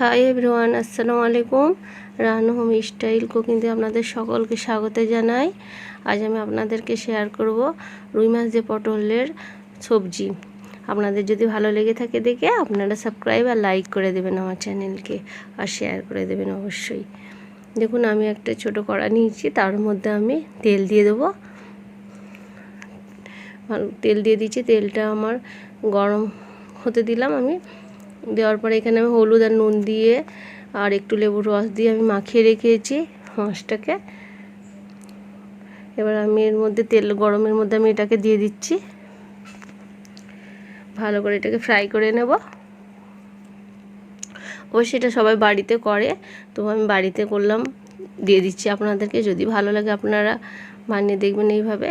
Hi everyone আসসালামু আলাইকুম Ranu home style কুকিংতে আপনাদের সকলকে স্বাগত জানাই। আজ আমি আপনাদেরকে শেয়ার করব রুই মাছ দিয়ে পটলের সবজি। আপনাদের যদি ভালো লেগে থাকে দেখে আপনারা সাবস্ক্রাইব আর লাইক করে দেবেন আমার চ্যানেলকে আর শেয়ার করে দেবেন অবশ্যই। দেখুন, আমি একটা ছোট কড়া নিয়েছি, তার মধ্যে আমি তেল দিয়ে দেবো। তেল দিয়ে দিচ্ছি তেলটা আমার গরম হতে দিলাম আমি। দেওয়ার পরে এখানে আমি হলুদ আর নুন দিয়ে আর একটু লেবুর রস দিয়ে আমি মাখিয়ে রেখেছি হাঁসটাকে। এবার আমি এর মধ্যে তেল, গরমের মধ্যে আমি এটাকে দিয়ে দিচ্ছি। ভালো করে এটাকে ফ্রাই করে নেব। অবশ্যই এটা সবাই বাড়িতে করে, তো আমি বাড়িতে করলাম, দিয়ে দিচ্ছি। আপনাদেরকে যদি ভালো লাগে আপনারা বানিয়ে দেখবেন এইভাবে।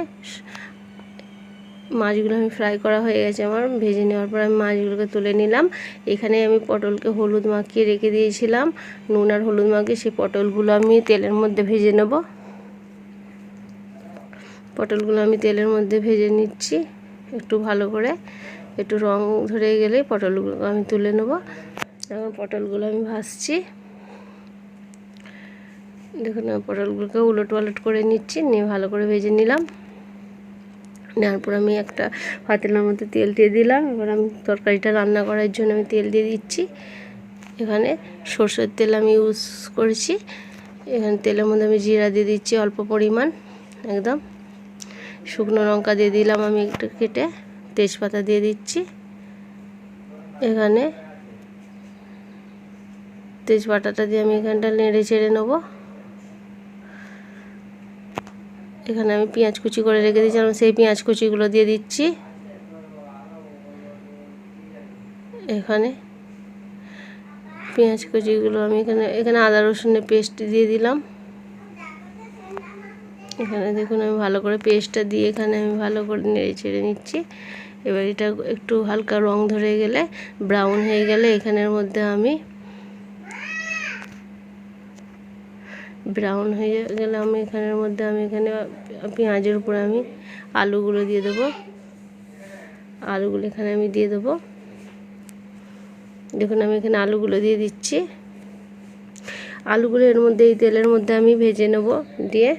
মাছগুলো আমি ফ্রাই করা হয়ে গেছে আমার। ভেজে নেওয়ার পর আমি মাছগুলোকে তুলে নিলাম। এখানে আমি পটলকে হলুদ মাখিয়ে রেখে দিয়েছিলাম। নুন আর হলুদ মাখিয়ে সেই পটলগুলো আমি তেলের মধ্যে ভেজে নেব। পটলগুলো আমি তেলের মধ্যে ভেজে নিচ্ছি একটু ভালো করে। একটু রং ধরে গেলে পটলগুলো আমি তুলে নেব। এখন পটলগুলো আমি ভাজছি। দেখুন পটলগুলোকে উলট পালট করে নিচ্ছি, নিয়ে ভালো করে ভেজে নিলাম। নেওয়ার পর আমি একটা পাতিলার মধ্যে তেল দিয়ে দিলাম। এবার আমি তরকারিটা রান্না করার জন্য আমি তেল দিয়ে দিচ্ছি। এখানে সর্ষের তেল আমি ইউজ করেছি। এখানে তেলের মধ্যে আমি জিরা দিয়ে দিচ্ছি অল্প পরিমাণ, একদম। শুকনো লঙ্কা দিয়ে দিলাম আমি একটু কেটে, তেজপাতা দিয়ে দিচ্ছি। এখানে তেজপাতাটা দিয়ে আমি এখানটা নেড়ে চেড়ে নেব। এখানে আমি পেঁয়াজ কুচি করে রেখে দিয়েছিলাম সেই পেঁয়াজ কুচিগুলো দিয়ে দিচ্ছি। এখানে পেঁয়াজ কুচিগুলো আমি এখানে এখানে আদা রসুনের পেস্ট দিয়ে দিলাম। এখানে দেখুন আমি ভালো করে পেস্টটা দিয়ে এখানে আমি ভালো করে নেড়ে ছেড়ে নিচ্ছি। এবার এটা একটু হালকা রং ধরে গেলে, ব্রাউন হয়ে গেলে এখানের মধ্যে আমি ব্রাউন হয়ে গেলে আমি এখানের মধ্যে আমি এখানে পেঁয়াজের উপরে আমি আলুগুলো দিয়ে দেবো। আলুগুলো এখানে আমি দিয়ে দেবো। দেখুন, আমি এখানে আলুগুলো দিয়ে দিচ্ছি। আলুগুলো এর মধ্যে, এই তেলের মধ্যে আমি ভেজে নেব দিয়ে।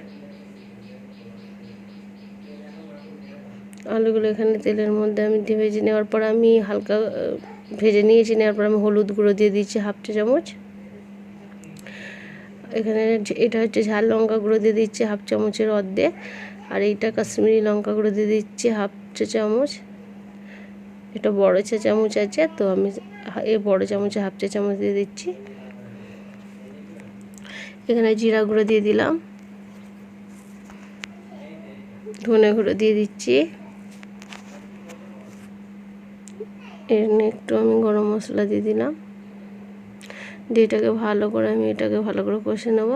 আলুগুলো এখানে তেলের মধ্যে আমি দিয়ে ভেজে নেওয়ার পর আমি হালকা ভেজে নিয়েছি, নেওয়ার পর আমি হলুদ গুঁড়ো দিয়ে দিচ্ছি হাফ চা চামচ। এখানে এটা হচ্ছে ঝাল লঙ্কা গুঁড়ো দিয়ে দিচ্ছি হাফ চামচের অর্ধেক। আর এইটা কাশ্মীরি লঙ্কা গুঁড়ো দিয়ে দিচ্ছি হাফ চা চামচ। এটা বড় চা চামচ আছে, তো আমি এই বড় চামচে হাফ চা চামচ দিয়ে দিচ্ছি। এখানে জিরা গুঁড়ো দিয়ে দিলাম। ধনে গুঁড়ো দিয়ে দিচ্ছি। এখানে একটু আমি গরম মশলা দিয়ে দিলাম। দিয়ে এটাকে ভালো করে আমি এটাকে ভালো করে কষে নেব।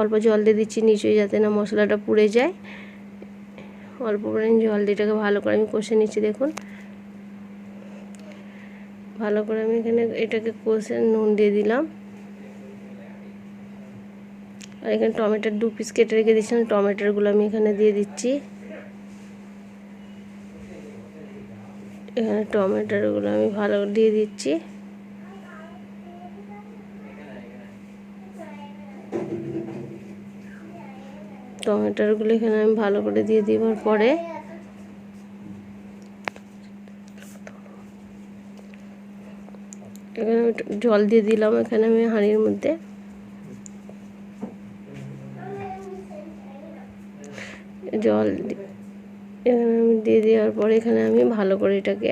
অল্প জল দিয়ে দিচ্ছি নিচে যাতে না মশলাটা পুড়ে যায়। অল্প করে জল দিয়ে ভালো করে আমি কষে নিচ্ছি, দেখুন। ভালো করে আমি এখানে এটাকে কষে নুন দিয়ে দিলাম। আর এখানে টমেটোর দু পিস কেটে রেখে দিচ্ছিলাম টমেটোরগুলো আমি এখানে দিয়ে দিচ্ছি। এখানে টমেটোগুলো আমি ভালো দিয়ে দিচ্ছি। টমেটোগুলো এখানে আমি ভালো করে দিয়ে দেওয়ার পরে এখানে জল দিয়ে দিলাম এখানে আমি হাঁড়ির মধ্যে। জল এখানে আমি দিয়ে দেওয়ার পরে এখানে আমি ভালো করে এটাকে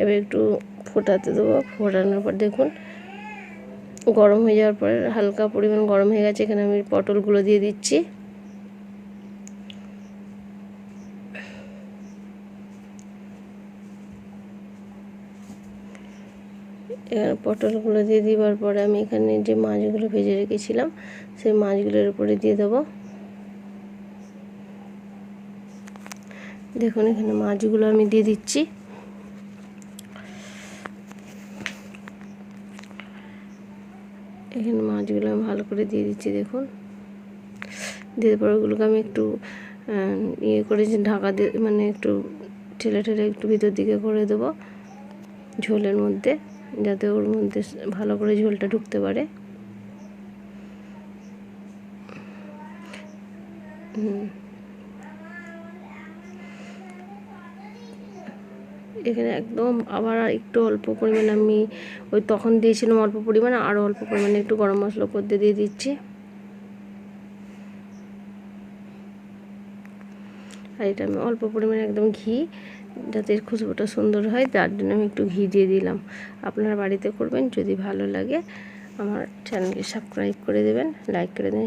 এবার একটু ফোটাতে দেবো। ফোটানোর পর দেখুন, গরম হয়ে যাওয়ার পরে হালকা পরিমাণ গরম হয়ে গেছে। এখানে আমি পটলগুলো দিয়ে দিচ্ছি। এখানে পটলগুলো দিয়ে দেওয়ার পরে আমি এখানে যে মাছগুলো ভেজে রেখেছিলাম, সেই মাছগুলোর উপরে দিয়ে দেবো। দেখুন, এখানে মাছগুলো আমি দিয়ে দিচ্ছি। এখানে মাছগুলো আমি ভালো করে দিয়ে দিচ্ছি, দেখুন। দিয়ে পরে ওগুলোকে আমি একটু ইয়ে করে ঢাকা দিয়ে মানে একটু ঠেলে ঠেলে একটু ভিতর দিকে করে দেবো ঝোলের মধ্যে, যাতে ওর মধ্যে ভালো করে ঝোলটা ঢুকতে পারে। হুম। এখানে একদম আবার একটু অল্প পরিমাণে আমি ওই তখন দিয়েছিলাম অল্প পরিমাণে আরও অল্প পরিমাণে একটু গরম মশলা উপর দিয়ে দিচ্ছি। আর এটা আমি অল্প পরিমাণে একদম ঘি, যাতে খুশবুটা সুন্দর হয়, তার জন্য আমি একটু ঘি দিয়ে দিলাম। আপনারা বাড়িতে করবেন, যদি ভালো লাগে, আমার চ্যানেলকে সাবস্ক্রাইব করে দেবেন লাইক করে দেবেন